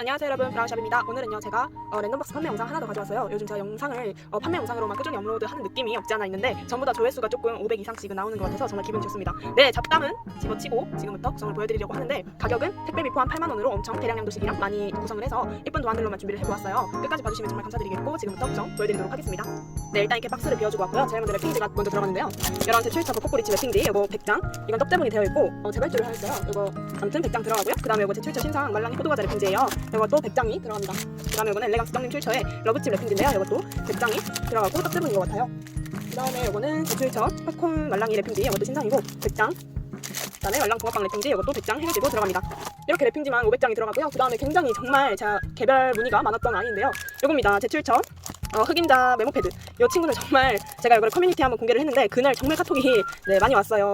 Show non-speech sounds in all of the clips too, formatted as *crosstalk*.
안녕하세요 여러분. 브라운샵입니다. 오늘은요 제가 어, 랜덤박스 판매 영상 하나 더 가져왔어요. 요즘 제가 영상을 어, 판매 영상으로만 꾸준히 업로드하는 느낌이 없지 않아 있는데 전부 다 조회수가 조금 500 이상씩은 나오는 것 같아서 정말 기분이 좋습니다. 네 잡담은 집어치고 지금부터 구성을 보여드리려고 하는데 가격은 택배비 포함 8만원으로 엄청 대량량 도식이랑 많이 구성을 해서 예쁜 도안들로만 준비를 해보았어요. 끝까지 봐주시면 정말 감사드리겠고 지금부터 구성 보여드리도록 하겠습니다. 네 일단 이렇게 박스를 비워주고 왔고요. 제일 먼저 랩핑지가 먼저 들어가는데요. 이런 제출처 코코리치 랩핑지 이거 100장 이건 떡대문이 되어 있고 어, 재발주를 하였어요. 이거 아무튼 100장 들어가고요. 그 다음에 이거 제출처 신상 말랑이 포도과자 랩핑지예요 이것도 100장이 들어갑니다. 그 다음에 이거는 엘레강스 떡님 출처의 러브집 랩핑지인데요. 이것도 100장이 들어가고 떡대문인 것 같아요. 그 다음에 이거는 제출처 팝콘 말랑이 랩핑지 이것도 신상이고 100장. 그 다음에 말랑 붕어빵 랩핑지 이것도 100장 해가지고 들어갑니다. 이렇게 랩핑지만 500장이 들어가고요. 그 다음에 굉장히 정말 제가 개별 문의가 많았던 아이인데요. 요겁니다. 제출처. 어, 흑임자 메모 패드. 이 친구는 정말 제가 이걸 커뮤니티에 한번 공개를 했는데 그날 정말 카톡이 네, 많이 왔어요.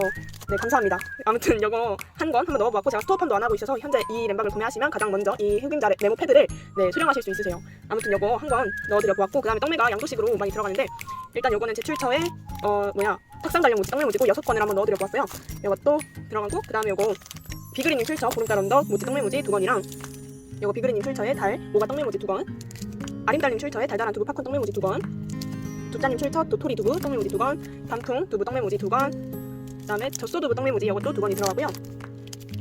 네 감사합니다. 아무튼 이거 한 권 한번 넣어봤고 제가 스토어팜도 안 하고 있어서 현재 이 램박을 구매하시면 가장 먼저 이 흑임자 메모 패드를 네, 수령하실 수 있으세요. 아무튼 이거 한 권 넣어드려 보았고 그 다음에 떡매가 양도식으로 많이 들어가는데 일단 요거는 제출처에 어 뭐야 탁상 달력무지 떡매무지고 여섯 권을 한번 넣어드려 보았어요. 이것도 들어가고 그 다음에 요거 비그리님 출처 보름달 언덕 모지 떡매무지 두 권이랑 요거 비그리님 출처에 달 모가 떡매무지 두 권. 아림달님 출처에 달달한 두부 팝콘 떡메 모지 두 건, 두짜님 출처 도토리 두부 떡메 모지 두 건, 단풍 두부 떡메 모지 두 건, 그다음에 젖소 두부 떡메모지 이것도 두 건이 들어가고요.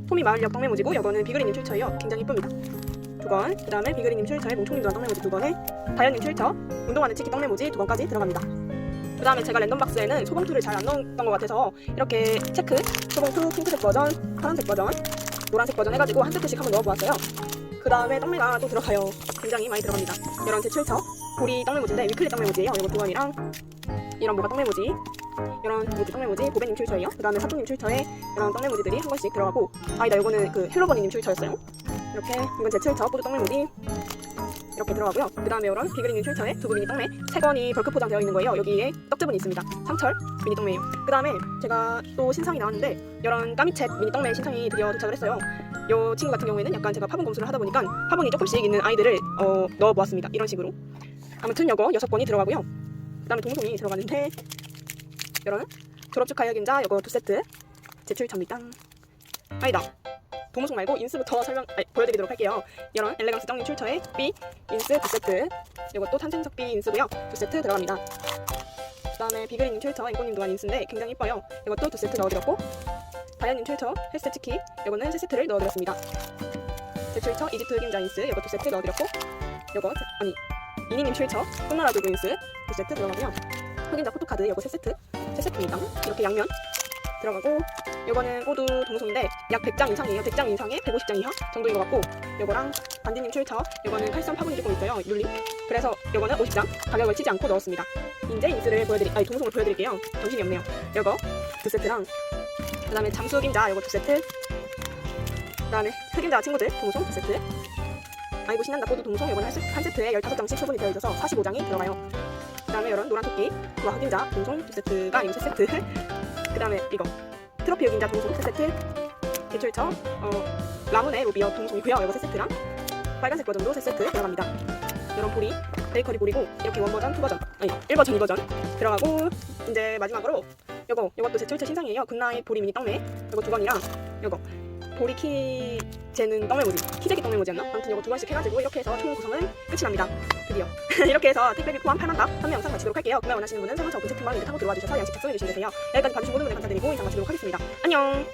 토미 마을역 떡메모지고 이거는 비그리님 출처예요. 굉장히 이쁩니다. 두 건, 그다음에 비그리님 출처에 몽총님도 떡메모지 두 건에 다현님 출처 운동하는 치킨 떡메모지 두 건까지 들어갑니다. 그다음에 제가 랜덤 박스에는 소봉투를 잘 안 넣었던 것 같아서 이렇게 체크 소봉투 핑크색 버전, 파란색 버전, 노란색 버전 해가지고 한 세트씩 한번 넣어보았어요. 그 다음에 떡메가 또 들어가요. 굉장히 많이 들어갑니다. 이런 제 출처, 보리 떡메모지인데 위클리 떡메모지예요. 이거 두 원이랑 이런 모가 떡메모지, 이런 모지 떡메모지, 보배님 출처예요. 그 다음에 사토님 출처에 이런 떡메모지들이 한 번씩 들어가고 아니다, 이거는 그 헬로버니님 출처였어요. 이렇게 이건 제 출처, 뽀드 떡메모지 이렇게 들어가고요. 그 다음에 이런 비그리님 출처에 두부 미니 떡메 세 건이 벌크 포장되어 있는 거예요. 여기에 떡즙은 있습니다. 상철 미니 떡메예요. 그 다음에 제가 또 신상이 나왔는데 이런 까미챗 미니 떡메 신상이 드디어 도착을 했어요. 이 친구 같은 경우에는 약간 제가 파분 검수를 하다 보니까 파분이 조금씩 있는 아이들을 어, 넣어 보았습니다. 이런 식으로. 아무튼 요거 여섯 권이 들어가고요. 그 다음에 동송이 들어가는데 이런 졸업 축하 여긴자 요거 두 세트 제출처입니다. 아니다. 동무송 말고 인스부터 설명 아니, 보여드리도록 할게요. 이런 엘레강스 떡님 출처의 B 인스 두 세트 이것도 탄생석 B 인스고요. 두 세트 들어갑니다. 그 다음에 비그리님 출처 앵꼬님 도안 인스인데 굉장히 이뻐요. 이것도 두 세트 넣어드렸고 다현님 출처 헬스 치키 이거는 세 세트를 넣어드렸습니다. 제 출처 이집트 흑임자 인스 이거 두 세트 넣어드렸고 이거 세- 아니 이니님 출처 끝나라 두부 인스 두 세트 들어가고요. 흑임자 포토카드 이거 세 세트 세 세트입니다. 이렇게 양면 들어가고 이거는 모두 동송인데 약 100장 이상이에요. 100장 이상에 150장 이하 정도인 것 같고 이거랑 반디님 출처 이거는 칼슘 파분이 조금 있어요. 율림 그래서 이거는 50장 가격을 치지 않고 넣었습니다. 이제 인스를 보여드리 아니 동송을 보여드릴게요. 정신이 없네요. 이거 두 세트랑 그 다음에 잠수 흑임자 이거 두 세트 그 다음에 흑임자 친구들 동송 두 세트 아이고 신난다 꼬도 동송 이거는 한, 세트에 15장씩 처분이 되어 있어서 45장이 들어가요 그다음에 이런 노란 토끼 와 흑임자 동송 두 세트가 아니고 세 세트. *laughs* 그다음에 이거 트로피 흑임자 동송 세 세트 제출처 어, 라문의 로비어 동송이고요. 이거 세 세트랑 빨간색 버전도 세 세트 들어갑니다. 이런 보리 베이커리 보리고 이렇게 원 버전, 투 버전 아니 1 버전, 2 버전 들어가고 이제 마지막으로 요거 요것도 제 출처 신상이에요. 굿나잇 보리 미니 떡메 요거 두 건이랑 요거 보리 키 재는 떡메모지 키재기 떡메모지였나? 아무튼 요거 두 번씩 해가지고 이렇게 해서 총 구성은 끝이 납니다. 드디어. *laughs* 이렇게 해서 택배비 포함 8만갑 판매 영상 마치도록 할게요. 구매 원하시는 분은 세번차 오픈 채팅방 링크 타고 들어와 주셔서 양식 작성해 주시면 되세요. 여기까지 봐주신 모든 분들 감사드리고 이상 마치도록 하겠습니다. 안녕